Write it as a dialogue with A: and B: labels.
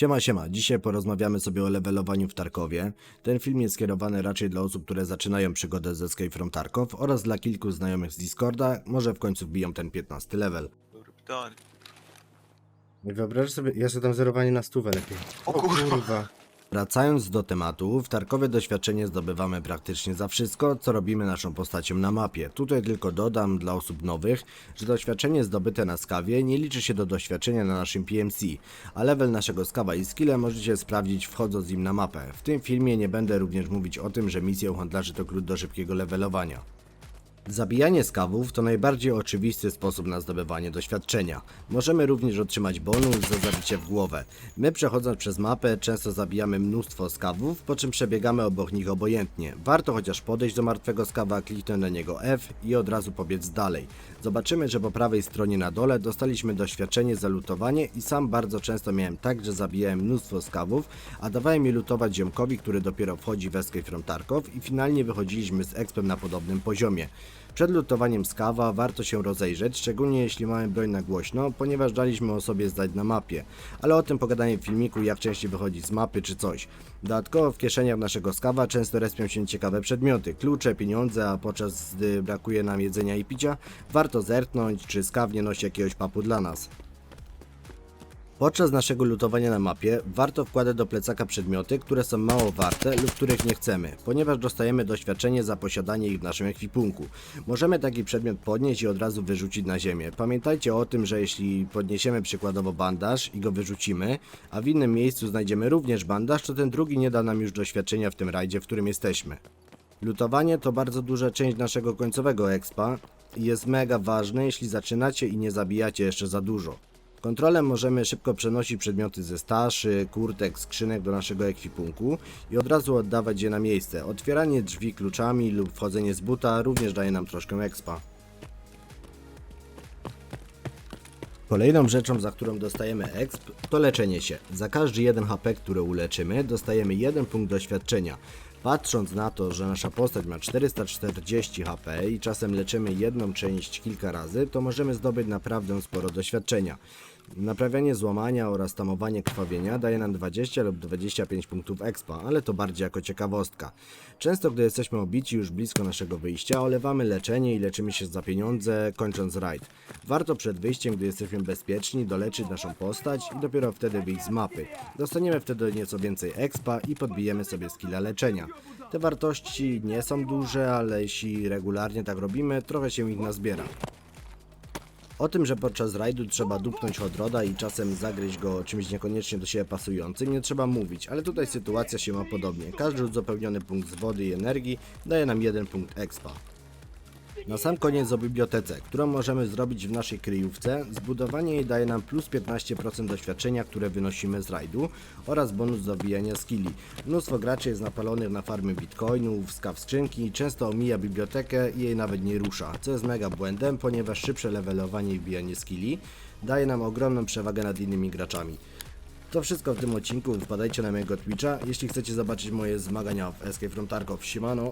A: Siema, siema. Dzisiaj porozmawiamy sobie o levelowaniu w Tarkowie. Ten film jest skierowany raczej dla osób, które zaczynają przygodę z Escape from Tarkov oraz dla kilku znajomych z Discorda, może w końcu wbiją ten 15 level.
B: Pytanie.
C: Wyobraź sobie, ja sobie tam zerowanie na stówę lepiej.
B: O kurwa.
A: Wracając do tematu, w Tarkowie doświadczenie zdobywamy praktycznie za wszystko, co robimy naszą postacią na mapie. Tutaj tylko dodam dla osób nowych, że doświadczenie zdobyte na skawie nie liczy się do doświadczenia na naszym PMC, a level naszego skawa i skille możecie sprawdzić wchodząc im na mapę. W tym filmie nie będę również mówić o tym, że misje u handlarzy to klucz do szybkiego levelowania. Zabijanie skawów to najbardziej oczywisty sposób na zdobywanie doświadczenia. Możemy również otrzymać bonus za zabicie w głowę. My przechodząc przez mapę często zabijamy mnóstwo skawów, po czym przebiegamy obok nich obojętnie. Warto chociaż podejść do martwego skawa, kliknąć na niego F i od razu pobiec dalej. Zobaczymy, że po prawej stronie na dole dostaliśmy doświadczenie za lutowanie i sam bardzo często miałem tak, że zabijałem mnóstwo skawów, a dawałem je lutować ziomkowi, który dopiero wchodzi w Escape from Tarkov i finalnie wychodziliśmy z expem na podobnym poziomie. Przed lutowaniem skawa warto się rozejrzeć, szczególnie jeśli mamy broń na głośno, ponieważ daliśmy o sobie zdać na mapie, ale o tym pogadanie w filmiku jak częściej wychodzić z mapy czy coś. Dodatkowo w kieszeniach naszego skawa często respią się ciekawe przedmioty, klucze, pieniądze, a podczas gdy brakuje nam jedzenia i picia, warto zerknąć czy skaw nie nosi jakiegoś papu dla nas. Podczas naszego lutowania na mapie warto wkładać do plecaka przedmioty, które są mało warte lub których nie chcemy, ponieważ dostajemy doświadczenie za posiadanie ich w naszym ekwipunku. Możemy taki przedmiot podnieść i od razu wyrzucić na ziemię. Pamiętajcie o tym, że jeśli podniesiemy przykładowo bandaż i go wyrzucimy, a w innym miejscu znajdziemy również bandaż, to ten drugi nie da nam już doświadczenia w tym rajdzie, w którym jesteśmy. Lutowanie to bardzo duża część naszego końcowego expa i jest mega ważne, jeśli zaczynacie i nie zabijacie jeszcze za dużo. Kontrolem możemy szybko przenosić przedmioty ze staszy, kurtek, skrzynek do naszego ekwipunku i od razu oddawać je na miejsce. Otwieranie drzwi kluczami lub wchodzenie z buta również daje nam troszkę expa. Kolejną rzeczą, za którą dostajemy exp, to leczenie się. Za każdy 1 HP, który uleczymy, dostajemy 1 punkt doświadczenia. Patrząc na to, że nasza postać ma 440 HP i czasem leczymy jedną część kilka razy, to możemy zdobyć naprawdę sporo doświadczenia. Naprawianie złamania oraz tamowanie krwawienia daje nam 20 lub 25 punktów expa, ale to bardziej jako ciekawostka. Często gdy jesteśmy obici już blisko naszego wyjścia, olewamy leczenie i leczymy się za pieniądze, kończąc rajd. Warto przed wyjściem, gdy jesteśmy bezpieczni, doleczyć naszą postać i dopiero wtedy wyjść z mapy. Dostaniemy wtedy nieco więcej expa i podbijemy sobie skilla leczenia. Te wartości nie są duże, ale jeśli regularnie tak robimy, trochę się ich nazbiera. O tym, że podczas rajdu trzeba dupnąć odroda i czasem zagryźć go czymś niekoniecznie do siebie pasującym, nie trzeba mówić, ale tutaj sytuacja się ma podobnie. Każdy uzupełniony punkt z wody i energii daje nam jeden punkt expa. Na sam koniec o bibliotece, którą możemy zrobić w naszej kryjówce. Zbudowanie jej daje nam plus 15% doświadczenia, które wynosimy z rajdu oraz bonus do wbijania skilli. Mnóstwo graczy jest napalonych na farmy bitcoinów, skaw skrzynki i często omija bibliotekę i jej nawet nie rusza, co jest mega błędem, ponieważ szybsze levelowanie i wbijanie skilli daje nam ogromną przewagę nad innymi graczami. To wszystko w tym odcinku, wpadajcie na mojego Twitcha, jeśli chcecie zobaczyć moje zmagania w Escape from Tarkov, siemano.